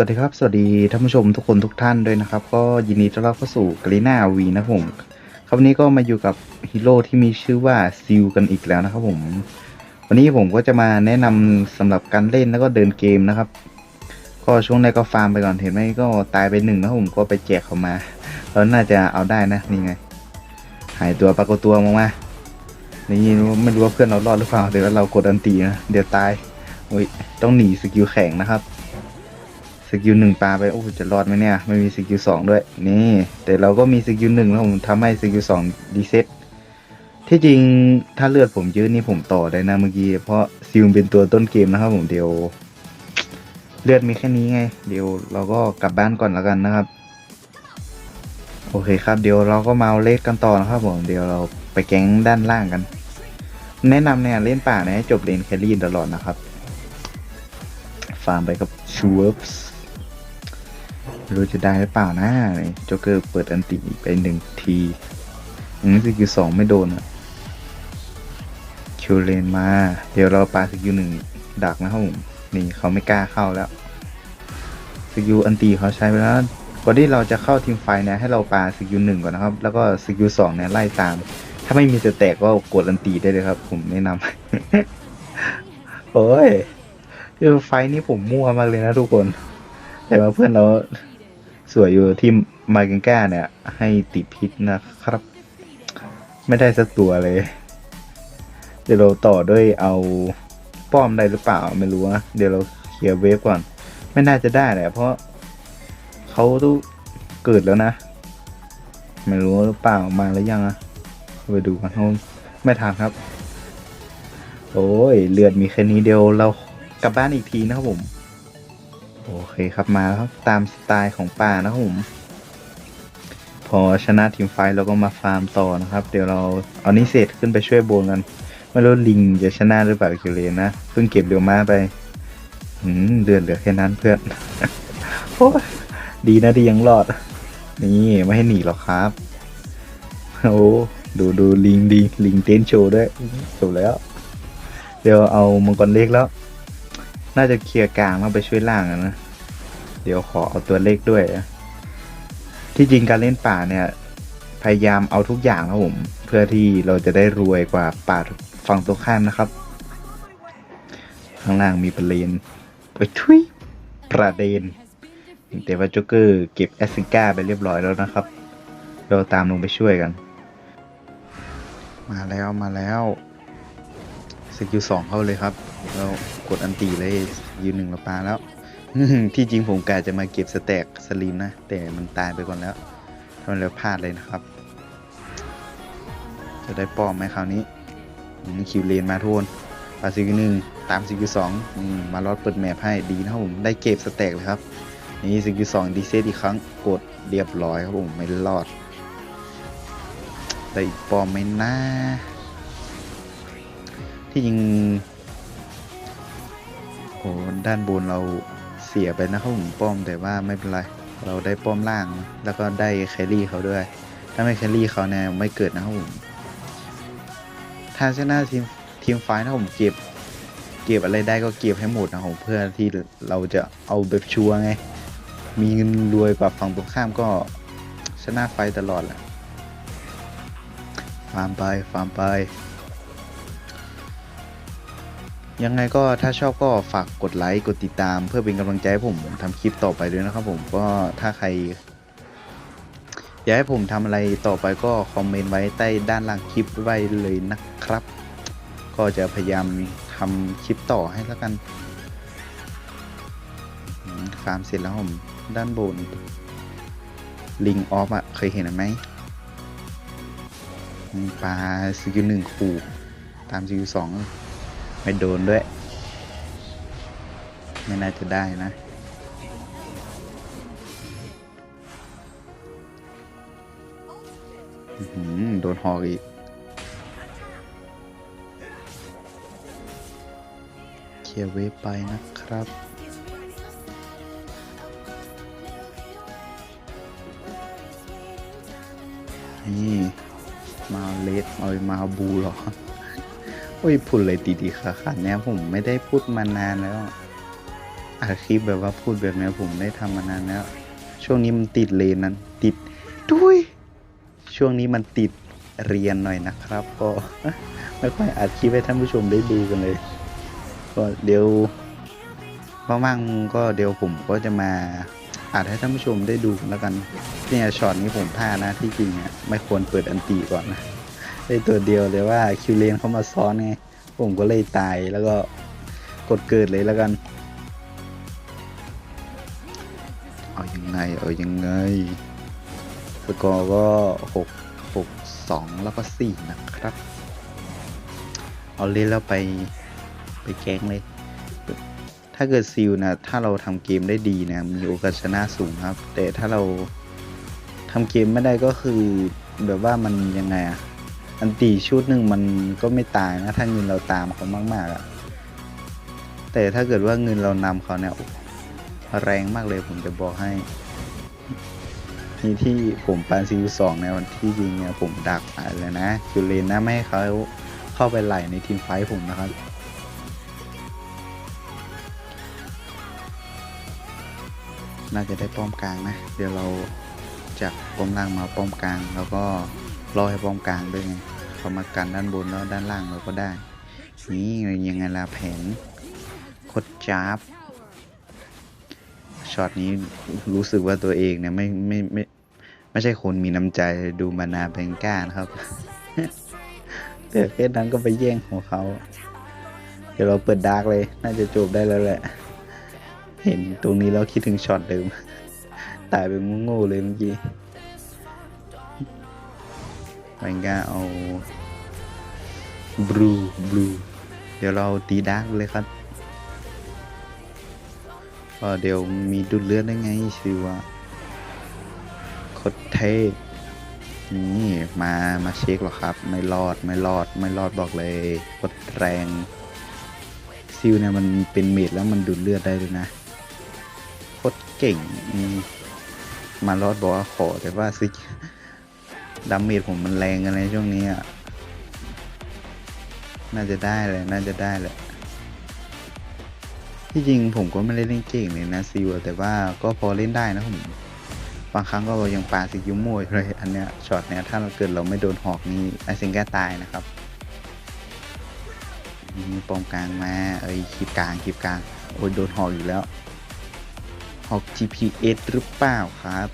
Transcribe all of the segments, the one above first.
วัสดีครับ สวัสดีท่านผู้ชมทุกคนทุกท่านด้วยนะครับ ก็ยินดีต้อนรับเข้าสู่กรีนาวีนะผมครับวันนี้ก็มาอยู่กับฮีโร่ที่มีชื่อว่าซิลกันอีกแล้วนะครับผมวันนี้ผมก็จะมาแนะนำสำหรับการเล่นแล้วก็เดินเกมนะครับ ก็ช่วงแรกก็ฟาร์มไปก่อนเห็นไหมก็ตายไปหนึ่งนะผมก็ไปแจกเขามาแล้วน่าจะเอาได้นะนี่ไง หายตัวปรากฏตัวมามานี่ไม่รู้ว่าเพื่อนเรารอดหรือเปล่าเดี๋ยวเรากดอันตีนะเดี๋ยวตายโอ้ยต้องหนีสกิลแข็งนะครับ สกิลหนึ่งปลาไปโอ้จะรอดไหมเนี่ยไม่มีสกิลสองด้วย นี่ แต่เราก็มีสกิลหนึ่งแล้วผมทำให้สกิลสองดีเซ็ตที่จริงถ้าเลือดผมเยอะนี่ผมต่อได้นะเมื่อกี้เพราะซิลเป็นตัวต้นเกมนะครับผมเดี๋ยวเลือดมีแค่นี้ไง เดี๋ยวเราก็กลับบ้านก่อนแล้วกันนะครับ โอเคครับ เดี๋ยวเราก็มาเอาเลขกันต่อนะครับผมเดี๋ยวเราไปแก๊งด้านล่างกัน แนะนำเนี่ยเล่นป่าเนี่ยจบเลนแครี่ตลอดนะครับ ฟาร์มไปกับชูเวฟส์ ไม่รู้จะได้หรือเปล่านะนี่โจ๊กเกอร์เปิดอันติไปหนึ่งทีอืมสกิลสองไม่โดนอะคิวเลนมา เดี๋ยวเราปาสกิลหนึ่งดักนะครับผมนี่เขาไม่กล้าเข้าแล้วสกิลอันตีเขาใช้ไปแล้วก่อนที่เราจะเข้าทีมไฟเนี่ยให้เราปาสกิลหนึ่งก่อนนะครับ แล้วก็สกิลสองเนี่ยไล่ตาม ถ้าไม่มีสแตกก็กดอันตีได้เลยครับ ผมแนะนำโอ้ยคือไฟท์นี้ผมมั่วมากเลยนะทุกคน แต่ว่าเพื่อนเรา สวยอยู่ที่มาเกนก้าเนี่ย ให้ติดพิษนะครับ ไม่ได้สักตัวเลย เดี๋ยวเราต่อด้วยเอาป้อมได้หรือเปล่าไม่รู้นะเดี๋ยวเราเคลียร์เวฟก่อน ไม่น่าจะได้แหละเพราะเขาต้องเกิดแล้วนะ ไม่รู้หรือเปล่ามาแล้วยังอะไปดูกันครับไม่ทันครับ โอ้ยเลือดมีแค่นี้เดียวเรากลับบ้านอีกทีนะครับผม โอเคครับมาแล้วครับตามสไตล์ของป่านะครับผม พอชนะทีมไฟเราก็มาฟาร์มต่อนะครับ เดี๋ยวเราเอานิเศษขึ้นไปช่วยโบนกันไม่รู้ลิงจะชนะหรือเปล่าคิวเลนนะเพิ่งเก็บเร็วมาไปหืมเดือดเหลือแค่นั้นเพื่อนโอ้ดีนะที่ยังรอด นี่ไม่ให้หนีหรอกครับโอ้ดูดูลิงดีลิงเต้นโชว์ด้วยจบแล้ว เดี๋ยวเอามังกรเล็กแล้ว น่าจะเคลียร์กลางแล้วไปช่วยล่างนะ เดี๋ยวขอเอาตัวเลขด้วย ที่จริงการเล่นป่าเนี่ย พยายามเอาทุกอย่างครับผม เพื่อที่เราจะได้รวยกว่าป่าฝั่งตรงข้ามนะครับ ข้างล่างมีประเด็นไปทุยประเด็นแต่ว่าโจ๊กเกอร์เก็บแอสซิก้าไปเรียบร้อยแล้วนะครับ เราตามลงไปช่วยกัน มาแล้วมาแล้ว สกิลสองเข้าเลยครับเรากดอันตีเลยยืนหนึ่งเราปาแล้วที่จริงผมกะจะมาเก็บสแต็กสลิมนะ แต่มันตายไปก่อนแล้วทำแล้วพลาดเลยนะครับ จะได้ป้อมไหมคราวนี้คิวเลนมาทุนปาสกิลหนึ่งตามสกิลสองมารอดเปิดแมพให้ดีนะครับผมได้เก็บสแต็กเลยครับนี่สกิลสองดีเซตอีกครั้งกดเรียบร้อยครับผมไม่รอด ได้อีกป้อมไหมนะ ที่จริงโอ้ด้านบนเราเสียไปนะครับผมป้อมแต่ว่าไม่เป็นไรเราได้ป้อมล่างแล้วก็ได้แครี่เขาด้วย ถ้าไม่แครี่เขาเนี่ยไม่เกิดนะครับผมถ้าชนะทีมทีมไฟท์นะผมเก็บ เก็บอะไรได้ก็เก็บให้หมดนะผมเพื่อที่เราจะเอาแบบชัวร์ไง มีเงินรวยกว่าฝั่งตรงข้ามก็ชนะไฟตลอดแหละฟาร์มไปฟาร์มไป ยังไงก็ถ้าชอบก็ฝากกดไลค์กดติดตาม เพื่อเป็นกำลังใจให้ผมทำคลิปต่อไปด้วยนะครับผมก็ถ้าใคร อยากให้ผมทำอะไรต่อไปก็คอมเมนต์ไว้ใต้ด้านล่างคลิปไว้เลยนะครับ ก็จะพยายามทำคลิปต่อให้แล้วกันฟาร์มเสร็จแล้วผมด้านบน ลิงออฟอะเคยเห็นไหมปลาสกิลหนึ่งขู่ตามสกิลสอง ไม่โดนด้วย ไม่น่าจะได้นะอือหือโดนหอกอีก เคลียร์เวไปนะครับนี่มาเลสเอามาบูเหรอ โอ้ยพูดเลยดีๆค่ะค่ะเนี่ยผมไม่ได้พูดมานานแล้วอัดคลิปแบบว่าพูดแบบนี้ผมได้ทำมานานแล้ว ช่วงนี้มันติดเลนนั้น ติดดุยช่วงนี้มันติดเรียนหน่อยนะครับ ก็ไม่ค่อยอัดคลิปให้ท่านผู้ชมได้ดูกันเลย ก็เดี๋ยวว่างๆก็เดี๋ยวผมก็จะมาอัดให้ท่านผู้ชมได้ดูกันแล้วกันเนี่ยช็อตนี้ผมพลาดนะที่จริงอะไม่ควรเปิดอันตีก่อนนะ ได้ตัวเดียวเลยว่าคิวเลนเขามาซ้อนไง ผมก็เลยตายแล้วก็กดเกิดเลยแล้วกัน เอายังไง เอายังไง สกอร์ก็หกหกสองแล้วก็สี่นะครับ เอาเล่นแล้วไปไปแก๊งเลย ถ้าเกิดซิลนะ ถ้าเราทำเกมได้ดีนะ มีโอกาสชนะสูงครับ แต่ถ้าเราทำเกมไม่ได้ก็คือแบบว่ามันยังไงอะ อันตีชุดหนึ่งมันก็ไม่ตายนะถ้าเงินเราตามเขามากๆอะแต่ถ้าเกิดว่าเงินเรานำเขาเนี่ยแรงมากเลยผมจะบอกให้นี่ที่ผมปานซีสองในวันที่จริงเนี่ยผมดักไปเลยนะคิวเลนนะไม่ให้เขาเข้าไปไหลในทีมไฟผมนะครับน่าจะได้ป้อมกลางนะ เดี๋ยวเราจากป้อมล่างมาป้อมกลางแล้วก็ รอให้ป้อมกลางด้วยไงเขามากันด้านบนแล้วด้านล่างเราก็ได้ นี่ยังไงล่ะแผนโคดจับช็อตนี้รู้สึกว่าตัวเองเนี่ยไม่ไม่ไม่ไม่ใช่คนมีน้ำใจดูมานาเบงก้านะครับแต่เพศนั้นก็ไปแย่งของเขา เดี๋ยวเราเปิดดาร์กเลย น่าจะจบได้แล้วแหละ เห็นตรงนี้แล้วคิดถึงช็อตเดิม ตายไปโง่ๆเลยเมื่อกี้ แบงก้าเอาบลูบลูเดี๋ยวเราตีดาร์กเลยครับก็เดี๋ยวมีดุดเลือดได้ไงชื่อว่าโคตรเทนี่มามาเช็คหรอครับ ไม่รอดไม่รอดไม่รอดบอกเลยโคตรแรงซิลเนี่ยมันเป็นเมดแล้วมันดูดเลือดได้เลยนะโคตรเก่งมมารอดบอกว่าขอแต่ว่าซิก ดาเมจผมมันแรงอะไรช่วงนี้อะ น่าจะได้เลย น่าจะได้แหละ ที่จริงผมก็ไม่ได้เล่นเก่งเลยนะซิวแต่ว่าก็พอเล่นได้นะผม บางครั้งก็ยังปาสิกิวโมยเลย อันเนี้ยช็อตเนี้ยถ้าเราเกิดเราไม่โดนหอกนี้ไอซิงแก้ตายนะครับมีปอมกลางมาเอ้ยคลิปกลางคลิปกลาง โอ้ยโดนหอกอยู่แล้วหอก GPS หรือเปล่าครับ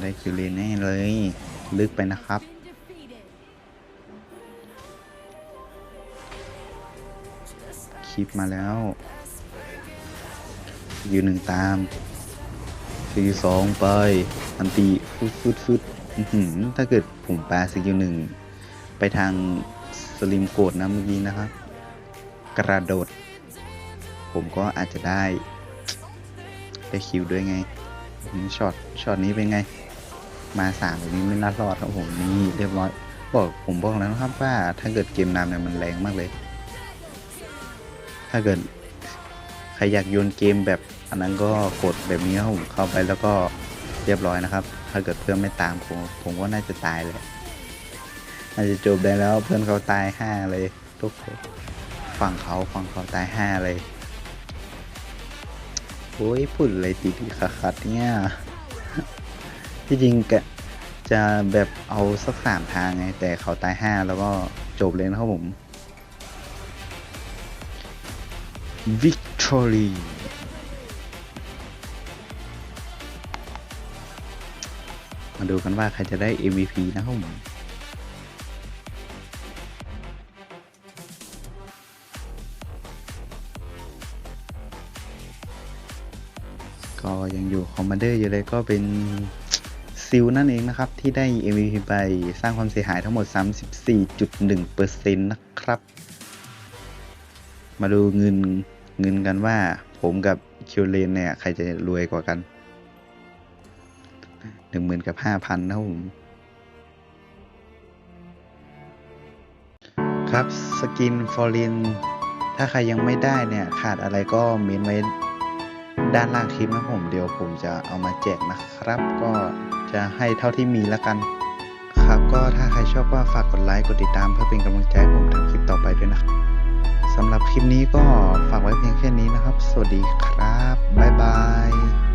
ได้คิวเลนแน่เลย ลึกไปนะครับ คลิปมาแล้วยูหนึ่งตามซีสองไป อันตีฟึดฟึดฟึดถ้าเกิดผมปาสกิลหนึ่งไปทางสลิมโกดนะเมื่อกี้นะครับ กระโดด ผมก็อาจจะได้ ได้คิวด้วยไงช็อตช็อตนี้เป็นไง มาสามแบบนี้ไม่น่ารอดครับผมนี่เรียบร้อยบอกผมบอกแล้วนะครับว่าถ้าเกิดเกมนำเนี่ยมันแรงมากเลย ถ้าเกิดใครอยากโยนเกมแบบอันนั้นก็กดแบบนี้ครับผมเข้าไปแล้วก็เรียบร้อยนะครับ ถ้าเกิดเพื่อนไม่ตามผมผมก็น่าจะตายเลยน่าจะจบได้แล้วเพื่อนเขาตายห้าเลยทุกคนฝั่งเขาฝั่งเขาตายห้าเลยโอ้ยพูดอะไรติดขัดเนี่ย ที่จริงกะจะแบบเอาสักสามทางไง แต่เขาตายห้าแล้วก็จบเลยนะครับผม Victory มาดูกันว่าใครจะได้ MVP นะครับผมก็ยังอยู่คอมมานเดอร์อยู่เลยก็เป็น ซิลนั่นเองนะครับ ที่ได้ MVP ไปสร้างความเสียหายทั้งหมด 34.1%นะครับ มาดูเงินเงินกันว่าผมกับคิวเลนเนี่ย ใครจะรวยกว่ากันหนึ่งหมื่นกับห้าพันนะครับผมครับสกินฟอร์เรนถ้าใครยังไม่ได้เนี่ย ขาดอะไรก็เมนไว้ด้านล่างคลิปนะผมเดี๋ยวผมจะเอามาแจกนะครับก็ จะให้เท่าที่มีแล้วกัน ครับก็ถ้าใครชอบก็ฝากกดไลค์กดติดตามเพื่อเป็นกำลังใจให้ผมทำคลิปต่อไปด้วยนะครับสสำหรับคลิปนี้ก็ฝากไว้เพียงแค่นี้นะครับ สวัสดีครับ บ๊ายบาย